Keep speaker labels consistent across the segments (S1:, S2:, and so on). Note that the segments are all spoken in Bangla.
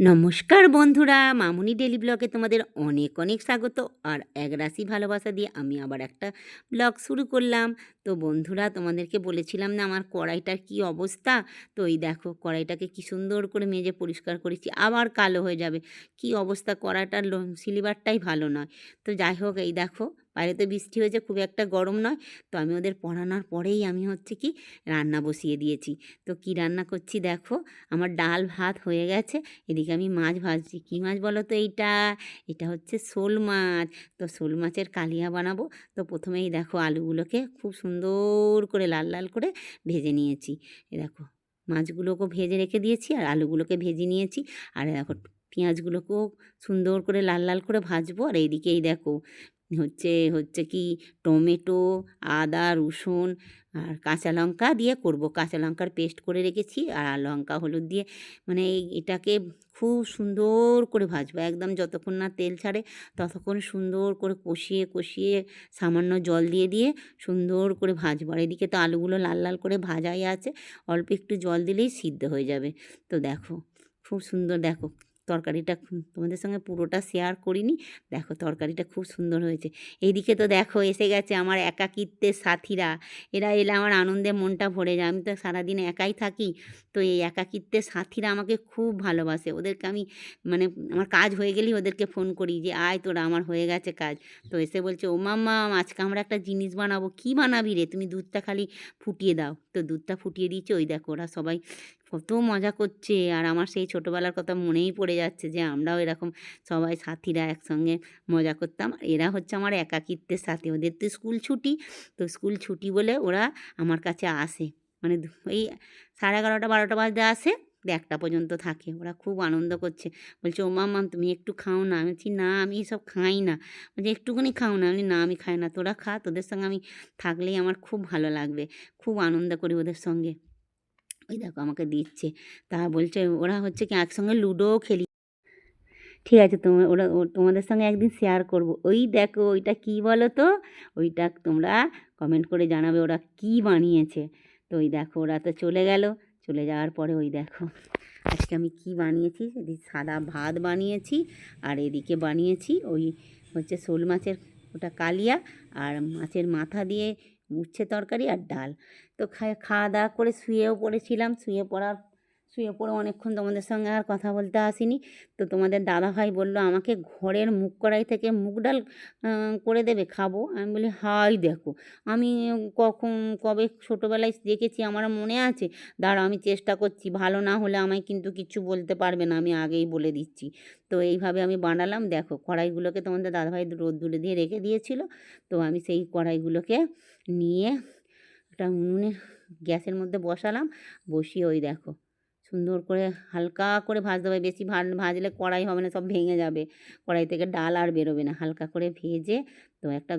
S1: নমস্কার বন্ধুরা, মামুনি ডেলি ব্লগে তোমাদের অনেক অনেক স্বাগত। আর এক রাশি ভালোবাসা দিয়ে আমি আবার একটা ব্লগ শুরু করলাম। তো বন্ধুরা, তোমাদেরকে বলেছিলাম না আমার কড়াইটার কি অবস্থা? তো এই দেখো, কড়াইটাকে কি সুন্দর করে মেজে পরিষ্কার করেছি, আবার কালো হয়ে যাবে। কি অবস্থা? কড়াইটার সিলিভারটাই ভালো নয়। তো যাই হোক, এই দেখো বাইরে তো বৃষ্টি হয়েছে খুব একটা গরম নয়। তো আমি ওদের পড়ানোর পরেই আমি হচ্ছে কি রান্না বসিয়ে দিয়েছি। তো কি রান্না করছি দেখো, আমার ডাল ভাত হয়ে গেছে। এদিকে আমি মাছ ভাজছি। কী মাছ বলো তো এইটা? এটা হচ্ছে শোল মাছ। তো শোল মাছের কালিয়া বানাবো। তো প্রথমেই দেখো আলুগুলোকে খুব সুন্দর করে লাল লাল করে ভেজে নিয়েছি। এ দেখো, মাছগুলোকেও ভেজে রেখে দিয়েছি আর আলুগুলোকে ভেজে নিয়েছি। আর দেখো, পেঁয়াজগুলোকেও সুন্দর করে লাল লাল করে ভাজবো। আর এইদিকে এই দেখো হচ্ছে হচ্ছে কি টমেটো, আদা, রসুন আর কাঁচা লঙ্কা দিয়ে করব। কাঁচা লঙ্কার পেস্ট করে রেখেছি আর লঙ্কা, হলুদ দিয়ে মানে এটাকে খুব সুন্দর করে ভাজবো। একদম যতক্ষণ না তেল ছাড়ে ততক্ষণ সুন্দর করে কষিয়ে কষিয়ে সামান্য জল দিয়ে দিয়ে সুন্দর করে ভাজবো। আর এদিকে তো আলুগুলো লাল লাল করে ভাজাই আছে। অল্প একটু জল দিলেই সিদ্ধ হয়ে যাবে। তো দেখো, খুব সুন্দর দেখো। তরকারিটা তোমাদের সঙ্গে পুরোটা শেয়ার করিনি। দেখো তরকারিটা খুব সুন্দর হয়েছে। এইদিকে তো দেখো এসে গেছে আমার একাকিত্বের সাথীরা। এরা এলে আমার আনন্দে মনটা ভরে যায়। আমি তো সারাদিন একাই থাকি, তো এই একাকিত্বের সাথীরা আমাকে খুব ভালোবাসে। ওদেরকে আমি মানে আমার কাজ হয়ে গেলেই ওদেরকে ফোন করি যে, আয় তোরা, আমার হয়ে গেছে কাজ। তো এসে বলছে, ও মাম্মা, আজকে আমরা একটা জিনিস বানাবো। কী বানাবি রে? তুমি দুধটা খালি ফুটিয়ে দাও। তো দুধটা ফুটিয়ে দিয়েছে। ওই দেখো ওরা সবাই কত মজা করছে। আর আমার সেই ছোটোবেলার কথা মনেই পড়ে যাচ্ছে যে, আমরাও এরকম সবাই সাথীরা একসঙ্গে মজা করতাম। এরা হচ্ছে আমার একাকিত্বের সাথী। ওদের তো স্কুল ছুটি। তো স্কুল ছুটি বলে ওরা আমার কাছে আসে। মানে এই সাড়ে এগারোটা, বারোটা বাজতে আসে। একটা পর্যন্ত থাকে। ওরা খুব আনন্দ করছে। বলছে ও মাম্মাম তুমি একটু খাও না। আমি বলছি, না, আমি এসব খাই না। বলছে, একটুখানি খাও না। আমি না, আমি খাই না। তোরা খা, তোদের সঙ্গে আমি থাকলেই আমার খুব ভালো লাগবে। খুব আনন্দ করি ওদের সঙ্গে। ওই দেখো আমাকে দিচ্ছে। তা বলছে, ওরা হচ্ছে কি একসঙ্গে লুডোও খেলি। ঠিক আছে তোমার ওরা তোমাদের সঙ্গে একদিন শেয়ার করব। ওই দেখো, ওইটা কি বলো তো ওইটা তোমরা কমেন্ট করে জানাবে ওরা কি বানিয়েছে। তো ওই দেখো, ওরা তো চলে গেল। চলে যাওয়ার পরে ওই দেখো, আজকে আমি কি বানিয়েছি? এদিকে সাদা ভাত বানিয়েছি, আর এদিকে বানিয়েছি ওই হচ্ছে শোল মাছের ওটা কালিয়া, আর মাছের মাথা দিয়ে উচ্ছে তরকারি আর ডাল। তো খাওয়া দাওয়া করে শুয়েও পড়েছিলাম। শুয়ে পড়ার, শুয়ে পড়ে অনেকক্ষণ তোমাদের সঙ্গে আর কথা বলতে আসিনি। তো তোমাদের দাদাভাই বলল, আমাকে ঘরের মুখ কড়াই থেকে মুগ ডাল করে দেবে, খাব। আমি বলি, হাই, দেখো, আমি কখন, কবে ছোটোবেলায় দেখেছি, আমার মনে আছে। দাঁড়াও, আমি চেষ্টা করছি, ভালো না হলে আমায় কিন্তু কিচ্ছু বলতে পারবে না, আমি আগেই বলে দিচ্ছি। তো এইভাবে আমি বানালাম। দেখো, কড়াইগুলোকে তোমাদের দাদাভাই রোদ রোদ্দুরে দিয়ে রেখে দিয়েছিল। তো আমি সেই কড়াইগুলোকে নিয়ে একটা উনুনে গ্যাসের মধ্যে বসালাম। বসিয়ে ওই দেখো, সুন্দর করে হালকা করে ভাজতে হবে। বেশি ভাজলে কড়াই হবে না, সব ভেঙে যাবে। কড়াই থেকে ডাল আর বেরোবে না। হালকা করে ভেজে তো একটা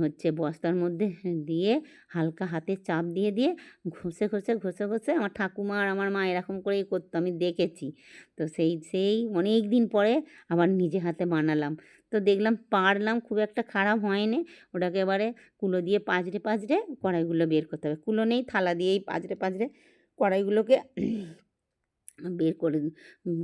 S1: হচ্ছে বস্তার মধ্যে দিয়ে হালকা হাতে চাপ দিয়ে দিয়ে ঘষে ঘষে ঘষে ঘষে আমার ঠাকুমা আর আমার মা এরকম করেই করতো। আমি দেখেছি। তো সেই সেই অনেক দিন পরে আবার নিজে হাতে বানালাম। তো দেখলাম পারলাম, খুব একটা খারাপ হয়নি। ওটাকে এবারে কুলো দিয়ে পাজরে পাজরে কড়াইগুলো বের করতে হবে। কুলো নেই, থালা দিয়েই পাঁচড়ে পাজরে কড়াইগুলোকে বের করে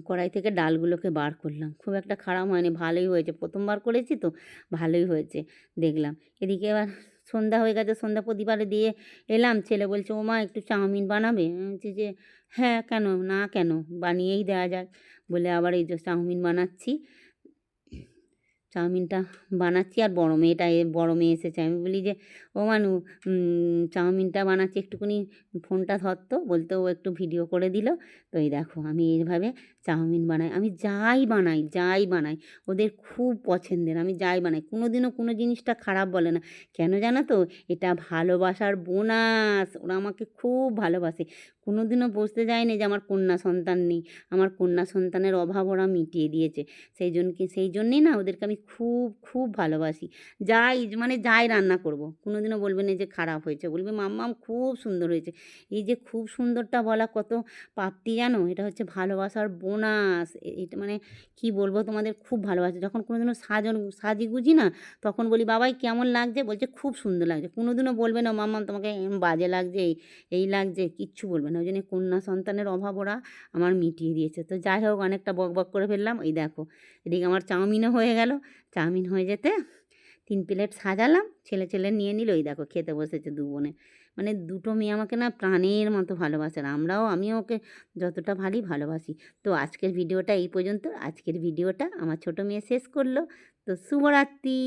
S1: কড়াই থেকে ডালগুলোকে বার করলাম। খুব একটা খারাপ হয়নি, ভালোই হয়েছে। প্রথমবার করেছি তো, ভালোই হয়েছে, দেখলাম। এদিকে এবার সন্ধ্যা হয়ে গেছে, সন্ধ্যা প্রতিবারে দিয়ে এলাম। ছেলে বলছে ও মা একটু চাউমিন বানাবে? বলছি যে হ্যাঁ কেন? না কেন? বানিয়েই দেওয়া যাক। বলে আবার এই যে চাউমিন বানাচ্ছি। চাউমিনটা বানাচ্ছি আর বড়ো মেয়েটা বড় মেয়ে এসেছে। আমি বলি যে, ও মানু চাউমিনটা বানাচ্ছি একটুখানি ফোনটা ধরতো বলতে ও একটু ভিডিও করে দিল। তো এই দেখো, আমি এইভাবে চাউমিন বানাই। আমি যাই বানাই যাই বানাই, ওদের খুব পছন্দের। আমি যাই বানাই। কোনো দিনও কোনো জিনিসটা খারাপ বলে না। কেন জানো তো? এটা ভালোবাসার বোনাস। ওরা আমাকে খুব ভালোবাসে। কোনো দিনও বসতে যায়নি যে, আমার কন্যা সন্তান নেই। আমার কন্যা সন্তানের অভাব ওরা মিটিয়ে দিয়েছে। সেই জন্য সেই জন্যেই না ওদেরকে আমি খুব খুব ভালোবাসি। যাই মানে যাই রান্না করব। কোনোদিনও বলবে না যে খারাপ হয়েছে। বলবে, মাম্মাম, খুব সুন্দর হয়েছে। এই যে খুব সুন্দরটা বলা কত প্রাপ্তি জানো? এটা হচ্ছে ভালোবাসার বোনাস। এটা মানে কি বলব তোমাদের? খুব ভালোবাসে। যখন কোনোদিনও সাজন সাজি গুজি না, তখন বলি, বাবাই, কেমন লাগছে? বলছে, খুব সুন্দর লাগছে। কোনোদিনও বলবে না, মাম্মাম, তোমাকে বাজে লাগছে, এই এই লাগছে। কিচ্ছু বলবে না। ওই জন্য কন্যা সন্তানের অভাব ওরা আমার মিটিয়ে দিয়েছে। তো যাই হোক, অনেকটা বক বক করে ফেললাম। এই দেখো, এদিকে আমার চাউমিনও হয়ে গেল। চাউমিন হয়ে যেতে তিন প্লেট সাজালাম, ছেলে ছেলে নিয়ে নিল। ওই দেখো খেতে বসেছে দু বোনে। মানে দুটো মেয়ে আমাকে না প্রাণের মতো ভালোবাসে আর আমরাও, আমিও ওকে যতটা ভালোই ভালোবাসি। তো আজকের ভিডিওটা এই পর্যন্ত। আজকের ভিডিওটা আমার ছোটো মেয়ে শেষ করল। তো শুভরাত্রি।